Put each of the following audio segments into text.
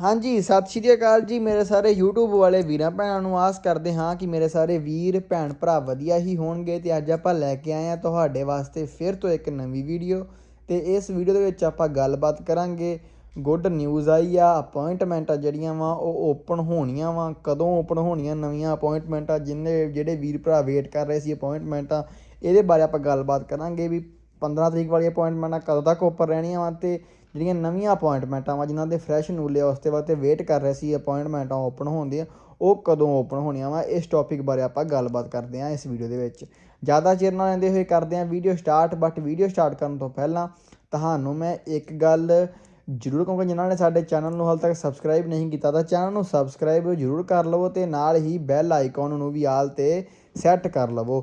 ਹਾਂਜੀ, ਸਤਿ ਸ਼੍ਰੀ ਅਕਾਲ ਜੀ ਮੇਰੇ ਸਾਰੇ YouTube ਵਾਲੇ ਵੀਰਾਂ ਭੈਣਾਂ ਨੂੰ ਆਸ ਕਰਦੇ ਹਾਂ ਕਿ ਮੇਰੇ ਸਾਰੇ ਵੀਰ, ਭੈਣ ਭਰਾ ਵਧੀਆ ਹੀ ਹੋਣਗੇ ਤੇ ਅੱਜ ਆਪਾਂ ਲੈ ਕੇ ਆਏ ਹਾਂ ਤੁਹਾਡੇ ਵਾਸਤੇ ਫਿਰ ਤੋਂ ਇੱਕ ਨਵੀਂ ਵੀਡੀਓ ਤੇ ਇਸ ਵੀਡੀਓ ਦੇ ਵਿੱਚ ਆਪਾਂ ਗੱਲਬਾਤ ਕਰਾਂਗੇ। ਗੁੱਡ ਨਿਊਜ਼ ਆਈ ਆ ਅਪਾਇੰਟਮੈਂਟਾਂ ਜਿਹੜੀਆਂ ਵਾ, ਉਹ ਓਪਨ ਹੋਣੀਆਂ ਵਾ। ਕਦੋਂ ਓਪਨ ਹੋਣੀਆਂ ਨਵੀਆਂ ਅਪਾਇੰਟਮੈਂਟਾਂ ਜਿੰਨੇ ਜਿਹੜੇ ਵੀਰ ਭਰਾ ਵੇਟ ਕਰ ਰਹੇ ਸੀ ਅਪਾਇੰਟਮੈਂਟਾਂ ਇਹਦੇ ਬਾਰੇ ਆਪਾਂ ਗੱਲਬਾਤ ਕਰਾਂਗੇ ਵੀ 15 ਤਰੀਕ ਵਾਲੀ ਅਪਾਇੰਟਮੈਂਟਾਂ ਕਦੋਂ ਤੱਕ ਓਪਨ ਰਹਿਣੀਆਂ ਵਾ ਤੇ ਜਿਹੜੀਆਂ ਨਵੀਆਂ ਅਪਾਇੰਟਮੈਂਟਾਂ ਵਾ, ਜਿਨ੍ਹਾਂ ਦੇ ਫਰੈਸ਼ ਨੂਲੇ ਉਸ ਤੇ ਵਾਸਤੇ ਵੇਟ ਕਰ ਰਹੇ ਸੀ ਅਪਾਇੰਟਮੈਂਟਾਂ ਓਪਨ ਹੋਣ ਦੀਆਂ ਉਹ ਕਦੋਂ ਓਪਨ ਹੋਣੀਆਂ ਵਾ, ਇਸ ਟੌਪਿਕ ਬਾਰੇ ਆਪਾਂ ਗੱਲਬਾਤ ਕਰਦੇ ਹਾਂ ਇਸ ਵੀਡੀਓ ਦੇ ਵਿੱਚ। ਜ਼ਿਆਦਾ ਚਿਰ ਨਾ ਲੈਂਦੇ ਹੋਏ ਕਰਦੇ ਹਾਂ video start but video start ਕਰਨ ਤੋਂ ਪਹਿਲਾਂ ਤੁਹਾਨੂੰ ਮੈਂ ਇੱਕ ਗੱਲ ਜ਼ਰੂਰ ਕਹੂੰਗਾ, ਜਿਨ੍ਹਾਂ ਨੇ ਸਾਡੇ ਚੈਨਲ ਨੂੰ ਹਾਲ ਤੱਕ ਸਬਸਕ੍ਰਾਈਬ ਨਹੀਂ ਕੀਤਾ, ਤਾਂ ਚੈਨਲ ਨੂੰ ਸਬਸਕ੍ਰਾਈਬ ਜ਼ਰੂਰ ਕਰ ਲਵੋ ਤੇ ਨਾਲ ਹੀ ਬੈਲ ਆਈਕਨ ਨੂੰ ਵੀ ਆਲ ਤੇ ਸੈੱਟ ਕਰ ਲਵੋ।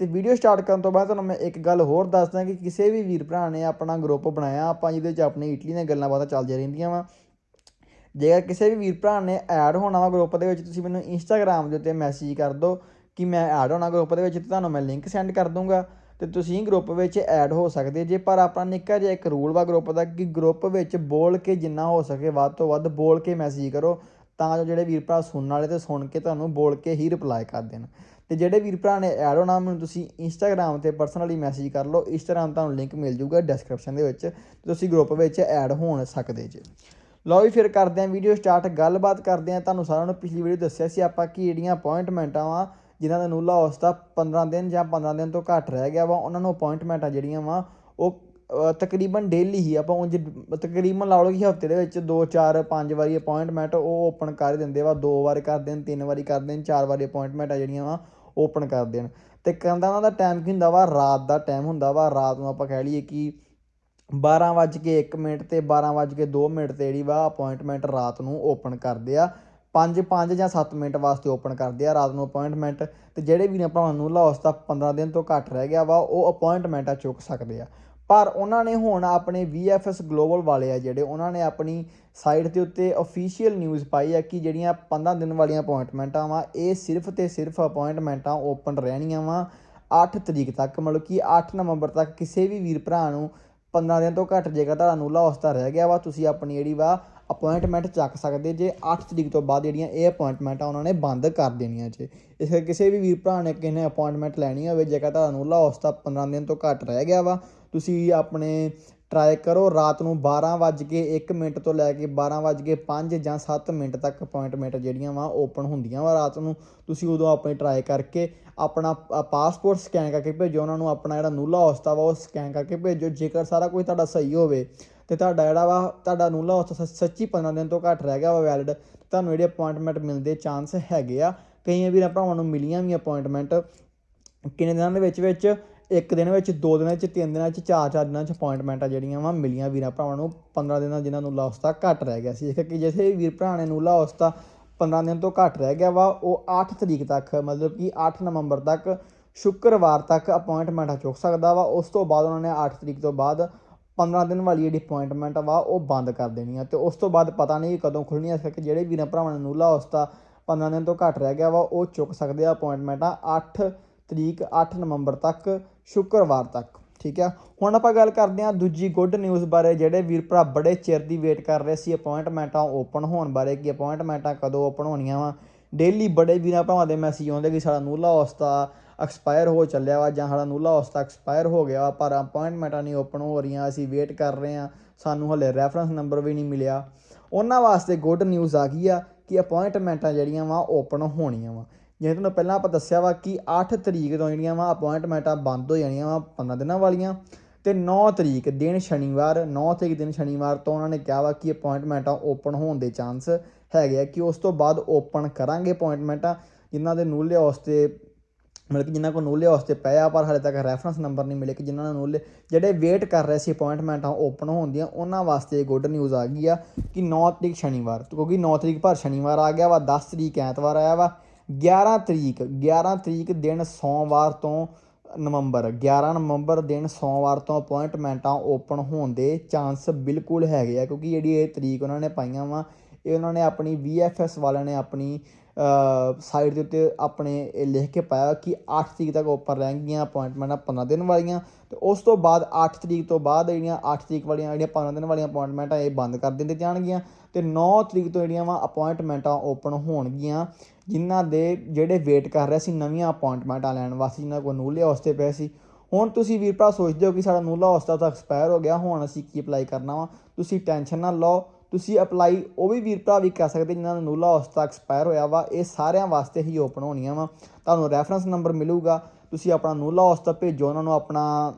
ਤੇ ਵੀਡੀਓ ਸਟਾਰਟ ਕਰਨ ਤੋਂ ਬਾਅਦ ਤੁਹਾਨੂੰ ਮੈਂ ਇੱਕ ਗੱਲ ਹੋਰ ਦੱਸਦਾ ਕਿ ਕਿਸੇ ਵੀ ਵੀਰ ਭਰਾ ਨੇ ਆਪਣਾ ਗਰੁੱਪ ਬਣਾਇਆ, ਆਪਾਂ ਜਿਹਦੇ ਵਿੱਚ ਆਪਣੀ ਇਟਲੀ ਦੀਆਂ ਗੱਲਾਂ ਬਾਤਾਂ ਚੱਲਦੀਆਂ ਰਹਿੰਦੀਆਂ ਵਾ। ਜੇਕਰ ਕਿਸੇ ਵੀ ਵੀਰ ਭਰਾ ਨੇ ਐਡ ਹੋਣਾ ਵਾ ਗਰੁੱਪ ਦੇ ਵਿੱਚ, ਤੁਸੀਂ ਮੈਨੂੰ ਇੰਸਟਾਗ੍ਰam ਦੇ ਉੱਤੇ ਮੈਸੇਜ ਕਰ ਦਿਓ ਕਿ ਮੈਂ ਐਡ ਹੋਣਾ ਗਰੁੱਪ ਦੇ ਵਿੱਚ, ਤੇ ਤੁਹਾਨੂੰ ਮੈਂ ਲਿੰਕ ਸੈਂਡ ਕਰ ਦੂੰਗਾ। ਤੇ ਤੁਸੀਂ ਗਰੁੱਪ ਵਿੱਚ ਐਡ ਹੋ ਸਕਦੇ ਜੇ, ਪਰ ਆਪਣਾ ਨਿੱਕਾ ਜਿਹਾ ਇੱਕ ਰੂਲ ਵਾ ਗਰੁੱਪ ਦਾ ਕਿ ਗਰੁੱਪ ਵਿੱਚ ਬੋਲ ਕੇ ਜਿੰਨਾ ਹੋ ਸਕੇ ਵੱਧ ਤੋਂ ਵੱਧ ਬੋਲ ਕੇ ਮੈਸੇਜ ਕਰੋ, ਤਾਂ ਜੋ ਜਿਹੜੇ ਵੀਰ ਭਰਾ ਸੁਣਨ ਵਾਲੇ ਤੇ ਸੁਣ ਕੇ ਤੁਹਾਨੂੰ ਬੋਲ ਕੇ ਹੀ ਰਿਪਲਾਈ ਕਰ ਦੇਣ। ਤੇ ਜਿਹੜੇ ਵੀਰ ਭਰਾ ਨੇ ਐਡ ਹੋਣਾ, ਮੈਨੂੰ ਤੁਸੀਂ ਇੰਸਟਾਗ੍ਰam ਤੇ ਪਰਸਨਲੀ ਮੈਸੇਜ ਕਰ ਲਓ। ਇਸ ਤਰ੍ਹਾਂ ਤੁਹਾਨੂੰ ਲਿੰਕ ਮਿਲ ਜੂਗਾ ਡਿਸਕ੍ਰਿਪਸ਼ਨ ਦੇ ਵਿੱਚ ਤੁਸੀਂ ਗਰੁੱਪ ਵਿੱਚ ਐਡ ਹੋਣ ਸਕਦੇ ਜੇ। ਲਓ ਵੀ ਫਿਰ ਕਰਦੇ ਆਂ ਵੀਡੀਓ ਸਟਾਰਟ ਗੱਲਬਾਤ ਕਰਦੇ ਆਂ ਤੁਹਾਨੂੰ ਸਾਰਿਆਂ ਨੂੰ ਪਿਛਲੀ ਵੀਡੀਓ ਦੱਸਿਆ ਸੀ ਆਪਾਂ ਕਿ ਜਿਹੜੀਆਂ ਅਪਾਇੰਟਮੈਂਟਾਂ ਵਾ, ਜਿਨ੍ਹਾਂ ਦਾ ਨੂਲਾ ਹੌਸਤਾ 15 ਦਿਨ ਜਾਂ 15 ਦਿਨ ਤੋਂ ਘੱਟ ਰਹਿ ਗਿਆ ਵਾ, ਉਹਨਾਂ ਨੂੰ ਅਪਾਇੰਟਮੈਂਟਾਂ ਜਿਹੜੀਆਂ ਵਾ, ਉਹ ਤਕਰੀਬਨ ਡੇਲੀ ਹੀ ਆਪਾਂ ਉਂਝ ਤਕਰੀਬਨ ਲਾ ਲਓ ਕਿ ਹਫ਼ਤੇ ਦੇ ਵਿੱਚ 2 4 5 ਵਾਰੀ ਅਪਾਇੰਟਮੈਂਟ ਉਹ ਓਪਨ ਕਰ ਦਿੰਦੇ ਵਾ। ਦੋ ਵਾਰ ਕਰ ਦੇਣ, ਤਿੰਨ ਵਾਰੀ ਕਰ ਦੇਣ, ਚਾਰ ਵਾਰੀ ਅਪਾਇੰਟਮੈਂਟ ਆ ਜਿਹੜੀਆਂ ਵਾ ਓਪਨ ਕਰ ਦੇਣ। ਤੇ ਕਹਿੰਦਾ ਉਹਨਾਂ ਦਾ ਟਾਈਮ ਕੀ ਹੁੰਦਾ ਵਾ? ਰਾਤ ਦਾ ਟਾਈਮ ਹੁੰਦਾ ਵਾ। ਰਾਤ ਨੂੰ ਆਪਾਂ ਕਹਿ ਲਈਏ ਕਿ 12 ਵੱਜ ਕੇ 1 ਮਿੰਟ ਤੇ 12 ਵੱਜ ਕੇ 2 ਮਿੰਟ ਤੇ ਜਿਹੜੀ ਵਾ ਅਪਾਇੰਟਮੈਂਟ ਰਾਤ ਨੂੰ ਓਪਨ ਕਰਦੇ ਆ। 5 5 ਜਾਂ 7 ਮਿੰਟ ਵਾਸਤੇ ਓਪਨ ਕਰਦੇ ਆ ਰਾਤ ਨੂੰ ਅਪਾਇੰਟਮੈਂਟ ਤੇ ਜਿਹੜੇ ਵੀ ਨੇ ਭਰਾਵਾਂ ਨੂੰ ਲਾਹੌਸਤਾ 15 ਦਿਨ ਤੋਂ ਘੱਟ ਰਹਿ ਗਿਆ ਵਾ, ਉਹ ਅਪਾਇੰਟਮੈਂਟਾਂ ਚੁੱਕ ਸਕਦੇ ਆ। ਪਰ ਉਹਨਾਂ ਨੇ ਹੁਣ ਆਪਣੇ VFS ਗਲੋਬਲ ਵਾਲੇ ਆ ਜਿਹੜੇ, ਉਹਨਾਂ ਨੇ ਆਪਣੀ ਸਾਈਟ ਦੇ ਉੱਤੇ ਅਫੀਸ਼ੀਅਲ ਨਿਊਜ਼ ਪਾਈ ਆ ਕਿ ਜਿਹੜੀਆਂ 15 ਦਿਨ ਵਾਲੀਆਂ ਅਪਾਇੰਟਮੈਂਟਾਂ ਵਾ ਇਹ ਸਿਰਫ ਤੇ ਸਿਰਫ ਅਪਾਇੰਟਮੈਂਟਾਂ ਓਪਨ ਰਹਿਣੀਆਂ ਵਾ 8 ਤਰੀਕ ਤੱਕ, ਮਤਲਬ ਕਿ 8 ਨਵੰਬਰ ਤੱਕ ਕਿਸੇ ਵੀ ਵੀਰ ਭਰਾ ਨੂੰ 15 ਦਿਨ ਤੋਂ ਘੱਟ ਜੇਕਰ ਤੁਹਾਡਾ ਨੂਲਾ ਹੌਸਤਾ ਰਹਿ ਗਿਆ ਵਾ, ਤੁਸੀਂ ਆਪਣੀ ਜਿਹੜੀ ਵਾ ਅਪਾਇੰਟਮੈਂਟ ਚੱਕ ਸਕਦੇ ਜੇ 8 ਤਰੀਕ ਤੋਂ ਬਾਅਦ ਜਿਹੜੀਆਂ ਇਹ ਅਪਾਇੰਟਮੈਂਟਾਂ ਉਹਨਾਂ ਨੇ ਬੰਦ ਕਰ ਦੇਣੀਆਂ ਜੇ। ਇਸ ਕਰਕੇ ਕਿਸੇ ਵੀ ਵੀਰ ਭਰਾ ਨੇ ਕਿਸੇ ਨੇ ਅਪਾਇੰਟਮੈਂਟ ਲੈਣੀ ਹੋਵੇ, ਜੇਕਰ ਤੁਹਾਨੂੰ ਲਾਹੌਸ ਹੌਸਤਾ 15 ਦਿਨ ਤੋਂ ਘੱਟ ਰਹਿ ਗਿਆ ਵਾ ਤੁਸੀਂ ਆਪਣੇ ਟਰਾਈ ਕਰੋ, ਰਾਤ ਨੂੰ 12 ਵੱਜ ਕੇ 1 ਮਿੰਟ ਤੋਂ ਲੈ ਕੇ 12 ਵੱਜ ਕੇ 5 ਜਾਂ 7 ਮਿੰਟ ਤੱਕ ਅਪਾਇੰਟਮੈਂਟ ਜਿਹੜੀਆਂ ਵਾ ਓਪਨ ਹੁੰਦੀਆਂ ਵਾ ਰਾਤ ਨੂੰ, ਤੁਸੀਂ ਉਦੋਂ ਆਪਣੀ ਟਰਾਈ ਕਰਕੇ ਆਪਣਾ ਪਾਸਪੋਰਟ ਸਕੈਨ ਕਰਕੇ ਭੇਜੋ, ਉਹਨਾਂ ਨੂੰ ਆਪਣਾ ਜਿਹੜਾ ਨੂਲਾ ਹੌਸਤਾ ਵਾ ਉਹ ਸਕੈਨ ਕਰਕੇ ਭੇਜੋ, ਜੇਕਰ ਸਾਰਾ ਕੁਝ ਤੁਹਾਡਾ ਸਹੀ ਹੋਵੇ ਤੇ ਤੁਹਾਡਾ ਜਿਹੜਾ ਵਾ, ਤੁਹਾਡਾ ਨੂਲਾ ਹੌਸਤਾ ਸ- ਸੱਚੀ 15 ਦਿਨ ਤੋਂ ਘੱਟ ਰਹਿ ਗਿਆ ਵਾ ਵੈਲਿਡ ਤੁਹਾਨੂੰ ਜਿਹੜੇ ਅਪਾਇੰਟਮੈਂਟ ਮਿਲਦੇ ਚਾਂਸ ਹੈਗੇ ਆ। ਕਈਆਂ ਵੀਰਾਂ ਭਰਾਵਾਂ ਨੂੰ ਮਿਲੀਆਂ ਵੀ ਅਪਾਇੰਟਮੈਂਟ ਕਿੰਨੇ ਦਿਨਾਂ ਦੇ ਵਿੱਚ ਵਿੱਚ ਇੱਕ ਦਿਨ ਵਿੱਚ, ਦੋ ਦਿਨਾਂ ਵਿੱਚ, ਤਿੰਨ ਦਿਨਾਂ ਵਿੱਚ, ਚਾਰ ਚਾਰ ਦਿਨਾਂ ਵਿੱਚ ਅਪਾਇੰਟਮੈਂਟਾਂ ਜਿਹੜੀਆਂ ਵਾ, ਮਿਲੀਆਂ ਵੀਰਾਂ ਭਰਾਵਾਂ ਨੂੰ। 15 ਦਿਨਾਂ ਜਿਨ੍ਹਾਂ ਨੂੰ ਲਾਸਤਾ ਘੱਟ ਰਹਿ ਗਿਆ ਸੀ। ਇਸ ਕਰਕੇ ਜਿਸੇ ਵੀਰ ਭਰਾ ਨੇ ਨੂੰ ਲਾਸਤਾ 15 ਦਿਨ ਤੋਂ ਘੱਟ ਰਹਿ ਗਿਆ ਵਾ, ਉਹ 8 ਤਰੀਕ ਤੱਕ, ਮਤਲਬ ਕਿ 8 ਨਵੰਬਰ ਤੱਕ, ਸ਼ੁੱਕਰਵਾਰ ਤੱਕ ਅਪਾਇੰਟਮੈਂਟਾਂ ਚੁੱਕ ਸਕਦਾ ਵਾ। ਉਸ ਤੋਂ ਬਾਅਦ ਉਹਨਾਂ ਨੇ 8 ਤਰੀਕ ਤੋਂ ਬਾਅਦ 15 ਦਿਨ ਵਾਲੀ ਜਿਹੜੀ ਅਪਾਇੰਟਮੈਂਟ ਵਾ, ਉਹ ਬੰਦ ਕਰ ਦੇਣੀ ਆ। ਤੇ ਉਸ ਤੋਂ ਬਾਅਦ ਪਤਾ ਨਹੀਂ ਕਦੋਂ ਖੁੱਲਣੀ ਇਸ ਕਰਕੇ ਜਿਹੜੇ ਵੀਰਾਂ ਭਰਾਵਾਂ ਨੇ ਨੂਲਾ ਹੌਸਤਾ 15 ਦਿਨ ਤੋਂ ਘੱਟ ਰਹਿ ਗਿਆ ਵਾ, ਉਹ ਚੁੱਕ ਸਕਦੇ ਆ ਅਪਾਇੰਟਮੈਂਟਾਂ 8 ਤਰੀਕ 8 ਨਵੰਬਰ ਤੱਕ। ਸ਼ੁੱਕਰਵਾਰ ਤੱਕ ਠੀਕ ਆ ਹੁਣ ਆਪਾਂ ਗੱਲ ਕਰਦੇ ਹਾਂ ਦੂਜੀ ਗੁੱਡ ਨਿਊਜ਼ ਬਾਰੇ ਜਿਹੜੇ ਵੀਰ ਭਰਾ ਬੜੇ ਚਿਰ ਦੀ ਵੇਟ ਕਰ ਰਹੇ ਸੀ ਅਪਾਇੰਟਮੈਂਟਾਂ ਓਪਨ ਹੋਣ ਬਾਰੇ ਕਿ ਅਪਾਇੰਟਮੈਂਟਾਂ ਕਦੋਂ ਓਪਨ ਹੋਣੀਆਂ ਵਾ। ਡੇਲੀ ਬੜੇ ਵੀਰਾਂ ਭਰਾਵਾਂ ਦੇ ਮੈਸੇਜ ਆਉਂਦੇ ਕਿ ਸਾਡਾ ਨੂਲਾ ਹੌਸਤਾ ਐਕਸਪਾਇਰ ਹੋ ਚੱਲਿਆ ਵਾ ਜਾਂ ਸਾਡਾ ਨੂਲਾ ਹੌਸਤਾ ਐਕਸਪਾਇਰ ਹੋ ਗਿਆ ਵਾ, ਪਰ ਅਪਾਇੰਟਮੈਂਟਾਂ ਨਹੀਂ ਓਪਨ ਹੋ ਰਹੀਆਂ ਅਸੀਂ ਵੇਟ ਕਰ ਰਹੇ ਹਾਂ। ਸਾਨੂੰ ਹਲੇ ਰੈਫਰੈਂਸ ਨੰਬਰ ਵੀ ਨਹੀਂ ਮਿਲਿਆ। ਉਹਨਾਂ ਵਾਸਤੇ ਗੁੱਡ ਨਿਊਜ਼ ਆ ਗਈ ਆ ਕਿ ਅਪਾਇੰਟਮੈਂਟਾਂ ਜਿਹੜੀਆਂ ਵਾ ਓਪਨ ਹੋਣੀਆਂ ਵਾ। ਜਿਵੇਂ ਤੁਹਾਨੂੰ ਪਹਿਲਾਂ ਆਪਾਂ ਦੱਸਿਆ ਵਾ ਕਿ 8 ਤਰੀਕ ਤੋਂ ਜਿਹੜੀਆਂ ਵਾ ਅਪਾਇੰਟਮੈਂਟਾਂ ਬੰਦ ਹੋ ਜਾਣੀਆਂ ਵਾ 15 ਦਿਨਾਂ ਵਾਲੀਆਂ, ਤੇ 9 ਤਰੀਕ ਦਿਨ ਸ਼ਨੀਵਾਰ 9 ਤਰੀਕ ਦਿਨ ਸ਼ਨੀਵਾਰ ਤੋਂ ਉਹਨਾਂ ਨੇ ਕਿਹਾ ਵਾ ਕਿ ਅਪਾਇੰਟਮੈਂਟਾਂ ਓਪਨ ਹੋਣ ਦੇ ਚਾਂਸ ਹੈਗੇ ਆ ਕਿ ਉਸ ਤੋਂ ਬਾਅਦ ਓਪਨ ਕਰਾਂਗੇ ਅਪਾਇੰਟਮੈਂਟਾਂ ਜਿਨ੍ਹਾਂ ਦੇ ਨੂਲੇ ਵਾਸਤੇ ਮਤਲਬ ਕਿ ਜਿਨ੍ਹਾਂ ਕੋਲ ਨੂਲੇ ਵਾਸਤੇ ਪਏ ਆ, ਪਰ ਹਾਲੇ ਤੱਕ ਰੈਫਰੈਂਸ ਨੰਬਰ ਨਹੀਂ ਮਿਲੇ ਕਿ ਜਿਨ੍ਹਾਂ ਨੂੰ ਨੂਲੇ, ਜਿਹੜੇ ਵੇਟ ਕਰ ਰਹੇ ਸੀ ਅਪਾਇੰਟਮੈਂਟਾਂ ਓਪਨ ਹੋਣ ਦੀਆਂ, ਉਹਨਾਂ ਵਾਸਤੇ ਗੁੱਡ ਨਿਊਜ਼ ਆ ਗਈ ਆ ਕਿ 9 ਤਰੀਕ ਸ਼ਨੀਵਾਰ, ਕਿਉਂਕਿ 9 ਤਰੀਕ ਪਰ ਸ਼ਨੀਵਾਰ ਆ ਗਿਆ ਵਾ 10 ਤਰੀਕ ਐਤਵਾਰ ਆਇਆ ਵਾ 11 ਤਰੀਕ 11 ਤਰੀਕ ਦਿਨ ਸੋਮਵਾਰ ਤੋਂ ਨਵੰਬਰ 11 ਨਵੰਬਰ ਦਿਨ ਸੋਮਵਾਰ ਤੋਂ ਅਪਾਇੰਟਮੈਂਟਾਂ ਓਪਨ ਹੋਣ ਦੇ ਚਾਂਸ ਬਿਲਕੁਲ ਹੈਗੇ ਆ, ਕਿਉਂਕਿ ਜਿਹੜੀ ਇਹ ਤਰੀਕ ਉਹਨਾਂ ਨੇ ਪਾਈਆਂ ਵਾ, ਇਹ ਉਹਨਾਂ ਨੇ ਆਪਣੀ VFS ਵਾਲਿਆਂ ਨੇ ਆਪਣੀ ਸਾਈਟ ਦੇ ਉੱਤੇ ਆਪਣੇ ਇਹ ਲਿਖ ਕੇ ਪਾਇਆ ਕਿ 8 ਤਰੀਕ ਤੱਕ ਓਪਨ ਰਹਿਣਗੀਆਂ ਅਪਾਇੰਟਮੈਂਟਾਂ 15 ਦਿਨ ਵਾਲੀਆਂ, ਤੇ ਉਸ ਤੋਂ ਬਾਅਦ 8 ਤਰੀਕ ਤੋਂ ਬਾਅਦ ਜਿਹੜੀਆਂ 8 ਤਰੀਕ ਵਾਲੀਆਂ, ਜਿਹੜੀਆਂ 15 ਦਿਨ ਵਾਲੀਆਂ ਅਪਾਇੰਟਮੈਂਟਾਂ ਇਹ ਬੰਦ ਕਰ ਦਿੰਦੇ ਜਾਣਗੀਆਂ। ਤੇ 9 ਤਰੀਕ ਤੋਂ ਜਿਹੜੀਆਂ ਵਾ ਅਪਾਇੰਟਮੈਂਟਾਂ ਓਪਨ ਹੋਣਗੀਆਂ, ਜਿਨ੍ਹਾਂ ਦੇ ਜਿਹੜੇ ਵੇਟ ਕਰ ਰਹੇ ਸੀ ਨਵੀਆਂ ਅਪਾਇੰਟਮੈਂਟਾਂ ਲੈਣ ਵਾਸਤੇ, ਜਿਨ੍ਹਾਂ ਕੋਲ ਨੂਲੇ ਹੌਸਤੇ ਪਏ ਸੀ। ਹੁਣ ਤੁਸੀਂ ਵੀਰ ਭਰਾ ਸੋਚਦੇ ਹੋ ਕਿ ਸਾਡਾ ਨੂਲਾ ਹੌਸਤਾ ਤਾਂ ਐਕਸਪਾਇਰ ਹੋ ਗਿਆ, ਹੁਣ ਅਸੀਂ ਕੀ ਅਪਲਾਈ ਕਰਨਾ ਵਾ? ਤੁਸੀਂ ਟੈਨਸ਼ਨ ਨਾ ਲਓ। ਤੁਸੀਂ ਅਪਲਾਈ ਉਹ ਵੀ ਵੀਰ ਭਰਾ ਵੀ ਕਰ ਸਕਦੇ ਜਿਨ੍ਹਾਂ ਦਾ ਨੂਲਾ ਹੌਸਤਾ ਐਕਸਪਾਇਰ ਹੋਇਆ ਵਾ। ਇਹ ਸਾਰਿਆਂ ਵਾਸਤੇ ਹੀ ਓਪਨ ਹੋਣੀਆਂ ਵਾ। ਤੁਹਾਨੂੰ ਰੈਫਰੈਂਸ ਨੰਬਰ ਮਿਲੂਗਾ। ਤੁਸੀਂ ਆਪਣਾ ਨੂਲਾ ਹੌਸਤਾ ਭੇਜੋ, ਉਹਨਾਂ ਨੂੰ ਆਪਣਾ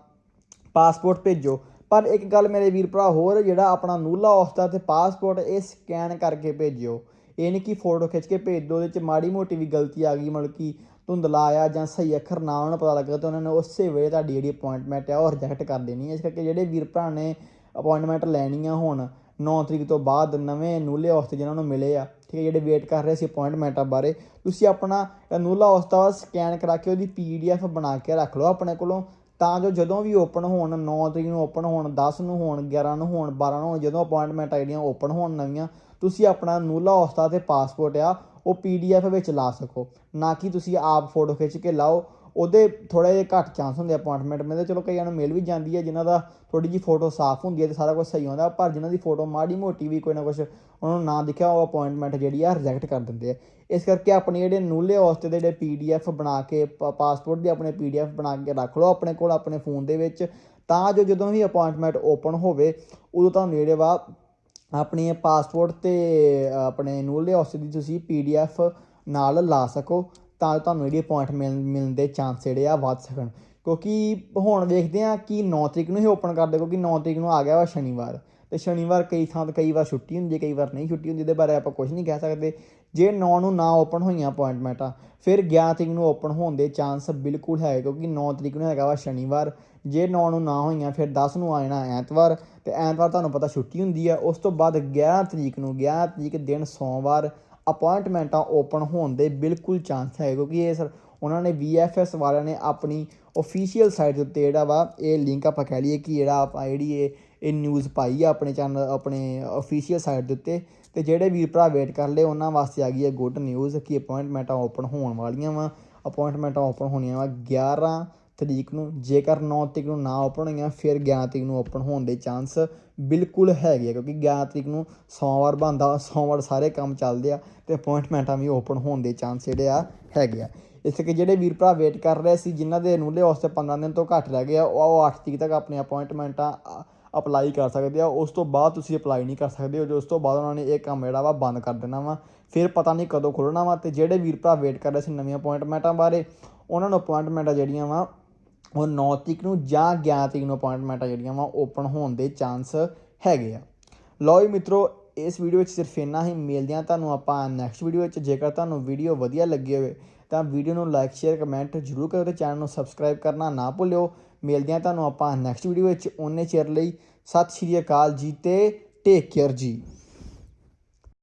ਪਾਸਪੋਰਟ ਭੇਜੋ। ਪਰ ਇੱਕ ਗੱਲ ਮੇਰੇ ਵੀਰ ਭਰਾ, ਹੋਰ ਜਿਹੜਾ ਆਪਣਾ ਨੂਲਾ ਔਸਤਾ ਤੇ ਪਾਸਪੋਰਟ ਇਹ ਸਕੈਨ ਕਰਕੇ ਭੇਜਿਓ। ਇਹ ਨਹੀਂ ਕਿ ਫੋਟੋ ਖਿੱਚ ਕੇ ਭੇਜ ਦਿਓ ਉਹਦੇ ਚ ਮਾੜੀ ਮੋਟੀ ਵੀ ਗਲਤੀ ਆ ਗਈ, ਮਤਲਬ ਕਿ ਧੁੰਦਲਾ ਆਇਆ ਜਾਂ ਸਹੀ ਅੱਖਰ ਨਾ ਉਹਨਾਂ ਪਤਾ ਲੱਗਾ ਤਾਂ ਉਹਨਾਂ ਨੇ ਉਸੇ ਵੇਲੇ ਤੁਹਾਡੀ ਜਿਹੜੀ ਅਪਾਇੰਟਮੈਂਟ ਆ ਉਹ ਰਿਜੈਕਟ ਕਰ ਦੇਣੀ ਹੈ ਇਸ ਕਰਕੇ ਜਿਹੜੇ ਵੀਰ ਭਰਾ ਨੇ ਅਪਾਇੰਟਮੈਂਟ ਲੈਣੀ ਆ ਹੁਣ 9 ਤਰੀਕ ਤੋਂ ਬਾਅਦ ਨਵੇਂ ਨੂਲੇ ਔਸਤੇ ਜਿਨ੍ਹਾਂ ਨੂੰ ਮਿਲੇ ਆ, ਠੀਕ ਹੈ, ਜਿਹੜੇ ਵੇਟ ਕਰ ਰਹੇ ਸੀ ਅਪਾਇੰਟਮੈਂਟਾਂ ਬਾਰੇ, ਤੁਸੀਂ ਆਪਣਾ ਨੂਲਾ ਔਸਤਾ ਸਕੈਨ ਕਰਾ ਕੇ ਉਹਦੀ ਪੀਡੀਐਫ ਬਣਾ ਕੇ ਰੱਖ ਲਓ ਆਪਣੇ ਕੋਲੋਂ। ਤਾਂ ਜੋ ਜਦੋਂ ਵੀ ਓਪਨ ਹੋਣ 9 ਤਰੀਕ ਨੂੰ ਓਪਨ ਹੋਣ 10 ਨੂੰ ਹੋਣ 11 ਨੂੰ ਹੋਣ 12 ਨੂੰ ਹੋਣ, ਜਦੋਂ ਅਪਾਇੰਟਮੈਂਟ ਆਈਡੀਆਂ ਓਪਨ ਹੋਣ ਨਵੀਆਂ, ਤੁਸੀਂ ਆਪਣਾ ਨੂਲਾ ਹੌਸਤਾ ਤੇ ਪਾਸਪੋਰਟ ਆ, ਉਹ ਪੀਡੀਐਫ ਵਿੱਚ ਲਾ ਸਕੋ। ਨਾ ਕਿ ਤੁਸੀਂ ਆਪ ਫੋਟੋ ਖਿੱਚ ਕੇ ਲਾਓ ਉਹਦੇ ਥੋੜੇ ਜਿਹੇ ਘੱਟ ਚਾਂਸ ਹੁੰਦੇ ਅਪਾਇੰਟਮੈਂਟ ਮਿਲਦੇ ਚਲੋ ਕਈਆਂ ਨੂੰ ਮਿਲ ਵੀ ਜਾਂਦੀ ਹੈ, ਜਿਨ੍ਹਾਂ ਦਾ ਥੋੜੀ ਜੀ ਫੋਟੋ ਸਾਫ਼ ਹੁੰਦੀ ਹੈ ਤੇ ਸਾਰਾ ਕੁਝ ਸਹੀ ਹੁੰਦਾ, ਪਰ ਜਿਨ੍ਹਾਂ ਦੀ ਫੋਟੋ ਮਾੜੀ ਮੋਟੀ ਵੀ ਕੋਈ ਨਾ ਕੁਝ ਉਹਨਾਂ ਨੂੰ ਨਾ ਦਿਖਿਆ, ਉਹ ਅਪਾਇੰਟਮੈਂਟ ਜਿਹੜੀ ਆ ਰਿਜੈਕਟ ਕਰ ਦਿੰਦੇ ਆ। ਇਸ ਕਰਕੇ ਆਪਣੇ ਜਿਹੜੇ ਨੂਲੇ ਔਸਤੇ ਦੇ ਜਿਹੜੇ ਪੀਡੀਐਫ ਬਣਾ ਕੇ ਪਾਸਪੋਰਟ ਦੀ ਆਪਣੇ ਪੀਡੀਐਫ ਬਣਾ ਕੇ ਰੱਖ ਲਓ ਆਪਣੇ ਕੋਲ, ਆਪਣੇ ਫੋਨ ਦੇ ਵਿੱਚ। ਤਾਂ ਜੋ ਜਦੋਂ ਵੀ ਅਪਾਇੰਟਮੈਂਟ ਓਪਨ ਹੋਵੇ, ਉਦੋਂ ਤੁਹਾਨੂੰ ਜਿਹੜੇ ਵਾ ਆਪਣੇ ਪਾਸਪੋਰਟ ਤੇ ਆਪਣੇ ਨੂਲੇ ਹੌਸਤੇ ਦੀ ਤੁਸੀਂ ਪੀਡੀਐਫ ਨਾਲ ਲਾ ਸਕੋ। ਤਾਂ ਤੁਹਾਨੂੰ ਜਿਹੜੀ ਅਪਾਇੰਟਮੈਂਟ ਮਿਲ, ਮਿਲਣ ਦੇ ਚਾਂਸ ਜਿਹੜੇ ਆ ਵੱਧ ਸਕਣ। ਕਿਉਂਕਿ ਹੁਣ ਵੇਖਦੇ ਆ ਕਿ 9 ਤਰੀਕ ਨੂੰ ਹੀ ਓਪਨ ਕਰਦੇ ਕਿਉਂਕਿ 9 ਤਰੀਕ ਨੂੰ ਆ ਗਿਆ ਵਾ ਸ਼ਨੀਵਾਰ। ਤੇ ਸ਼ਨੀਵਾਰ ਕਈ ਥਾਂ ਤੇ ਕਈ ਵਾਰ ਛੁੱਟੀ ਹੁੰਦੀ ਹੈ, ਕਈ ਵਾਰ ਨਹੀਂ ਛੁੱਟੀ ਹੁੰਦੀ, ਇਹਦੇ ਬਾਰੇ ਆਪਾਂ ਕੁਝ ਨਹੀਂ ਕਹਿ ਸਕਦੇ। ਜੇ 9 ਨੂੰ ਨਾ ਓਪਨ ਹੋਈਆਂ ਅਪਾਇੰਟਮੈਂਟਾਂ ਫਿਰ 11 ਤਰੀਕ ਨੂੰ ਓਪਨ ਹੋਣ ਦੇ ਚਾਂਸ ਬਿਲਕੁਲ ਹੈ, ਕਿਉਂਕਿ 9 ਤਰੀਕ ਨੂੰ ਹੈਗਾ ਵਾ ਸ਼ਨੀਵਾਰ। ਜੇ 9 ਨੂੰ ਨਾ ਹੋਈਆਂ, ਫਿਰ 10 ਨੂੰ ਆ ਜਾਣਾ ਐਤਵਾਰ। ਤੇ ਐਤਵਾਰ ਤੁਹਾਨੂੰ ਪਤਾ ਛੁੱਟੀ ਹੁੰਦੀ ਆ, ਉਸ ਤੋਂ ਬਾਅਦ 11 ਤਰੀਕ ਨੂੰ 11 ਤਰੀਕ ਦਿਨ ਸੋਮਵਾਰ ਅਪਾਇੰਟਮੈਂਟਾਂ ਓਪਨ ਹੋਣ ਦੇ ਬਿਲਕੁਲ ਚਾਂਸ ਹੈ ਕਿਉਂਕਿ ਇਹ ਸਰ ਉਹਨਾਂ ਨੇ VFS ਵਾਲਿਆਂ ਨੇ ਆਪਣੀ ਅਫੀਸ਼ੀਅਲ ਸਾਈਟ ਦੇ ਉੱਤੇ ਜਿਹੜਾ ਵਾ, ਇਹ ਲਿੰਕ ਆਪਾਂ ਕਹਿ ਲਈਏ ਕਿ ਜਿਹੜਾ ਆਪਾਂ ਜਿਹੜੀ ਇਹ ਇਹ ਨਿਊਜ਼ ਪਾਈ ਆ ਆਪਣੇ ਚੈਨਲ ਆਪਣੇ ਅਫੀਸ਼ੀਅਲ ਸਾਈਟ ਦੇ ਉੱਤੇ। ਤੇ ਜਿਹੜੇ ਵੀਰ ਭਰਾ ਵੇਟ ਕਰ ਲਏ, ਉਹਨਾਂ ਵਾਸਤੇ ਆ ਗਈ ਹੈ ਗੁੱਡ ਨਿਊਜ਼ ਕਿ ਅਪਾਇੰਟਮੈਂਟਾਂ ਓਪਨ ਹੋਣ ਵਾਲੀਆਂ ਵਾ। ਅਪਾਇੰਟਮੈਂਟਾਂ ਓਪਨ ਹੋਣੀਆਂ ਵਾ 11 ਤਰੀਕ ਨੂੰ, ਜੇਕਰ 9 ਤਰੀਕ ਨੂੰ ਨਾ ਓਪਨ ਹੋਈਆਂ, ਫਿਰ 11 ਤਰੀਕ ਨੂੰ ਓਪਨ ਹੋਣ ਦੇ ਚਾਂਸ ਬਿਲਕੁਲ ਹੈਗੇ ਆ, ਕਿਉਂਕਿ 11 ਤਰੀਕ ਨੂੰ ਸੋਮਵਾਰ ਬੰਦਾ ਸੋਮਵਾਰ ਸਾਰੇ ਕੰਮ ਚੱਲਦੇ ਆ ਤੇ ਅਪਾਇੰਟਮੈਂਟਾਂ ਵੀ ਓਪਨ ਹੋਣ ਦੇ ਚਾਂਸ ਜਿਹੜੇ ਆ ਹੈਗੇ ਆ। ਇਸ ਕਰਕੇ ਜਿਹੜੇ ਵੀਰ ਭਰਾ ਵੇਟ ਕਰ ਰਹੇ ਸੀ, ਜਿਨ੍ਹਾਂ ਦੇ ਨੂਲੇ ਵਾਸਤੇ 15 ਦਿਨ ਤੋਂ ਘੱਟ ਰਹਿ ਗਏ ਆ, ਉਹ 8 ਤਰੀਕ ਤੱਕ ਆਪਣੀ ਅਪਾਇੰਟਮੈਂਟਾਂ ਅਪਲਾਈ ਕਰ ਸਕਦੇ ਆ। ਉਸ ਤੋਂ ਬਾਅਦ ਤੁਸੀਂ ਅਪਲਾਈ ਨਹੀਂ ਕਰ ਸਕਦੇ ਜੋ ਉਸ ਤੋਂ ਬਾਅਦ ਉਹਨਾਂ ਨੇ ਇਹ ਕੰਮ ਜਿਹੜਾ ਵਾ ਬੰਦ ਕਰ ਦੇਣਾ ਵਾ, ਫਿਰ ਪਤਾ ਨਹੀਂ ਕਦੋਂ ਖੁੱਲਣਾ ਵਾ ਤੇ ਜਿਹੜੇ ਵੀਰ ਭਰਾ ਵੇਟ ਕਰ ਰਹੇ ਸੀ ਨਵੀਆਂ ਅਪਾਇੰਟਮੈਂਟਾਂ ਬਾਰੇ, ਉਹਨਾਂ ਨੂੰ ਅਪਾਇੰਟਮੈਂਟਾਂ ਜਿਹੜੀਆਂ ਵਾ ਉਹ 9 ਤਰੀਕ ਨੂੰ ਜਾਂ 11 ਤਰੀਕ ਨੂੰ ਅਪਾਇੰਟਮੈਂਟਾਂ ਜਿਹੜੀਆਂ ਵਾ ਓਪਨ ਹੋਣ ਦੇ ਚਾਂਸ ਹੈਗੇ ਆ। ਲਓ ਜੀ ਮਿੱਤਰੋ, ਇਸ ਵੀਡੀਓ ਵਿੱਚ ਸਿਰਫ ਇੰਨਾ ਹੀ। ਮਿਲਦੇ ਹਾਂ ਤੁਹਾਨੂੰ ਆਪਾਂ ਨੈਕਸਟ ਵੀਡੀਓ ਵਿੱਚ। ਜੇਕਰ ਤੁਹਾਨੂੰ ਵੀਡੀਓ ਵਧੀਆ ਲੱਗੀ ਹੋਵੇ, ਤਾਂ ਵੀਡੀਓ ਨੂੰ ਲਾਈਕ ਸ਼ੇਅਰ ਕਮੈਂਟ ਜ਼ਰੂਰ ਕਰੋ ਤੇ ਚੈਨਲ ਨੂੰ ਸਬਸਕ੍ਰਾਈਬ ਕਰਨਾ ਨਾ ਭੁੱਲਿਓ। ਮਿਲਦੇ ਹਾਂ ਤੁਹਾਨੂੰ ਆਪਾਂ ਨੈਕਸਟ ਵੀਡੀਓ ਵਿੱਚ। ਉਹਨੇ ਚਿਰ ਲਈ ਸਤਿ ਸ਼੍ਰੀ ਅਕਾਲ ਜੀ ਤੇ ਟੇਕ ਕੇਅਰ ਜੀ।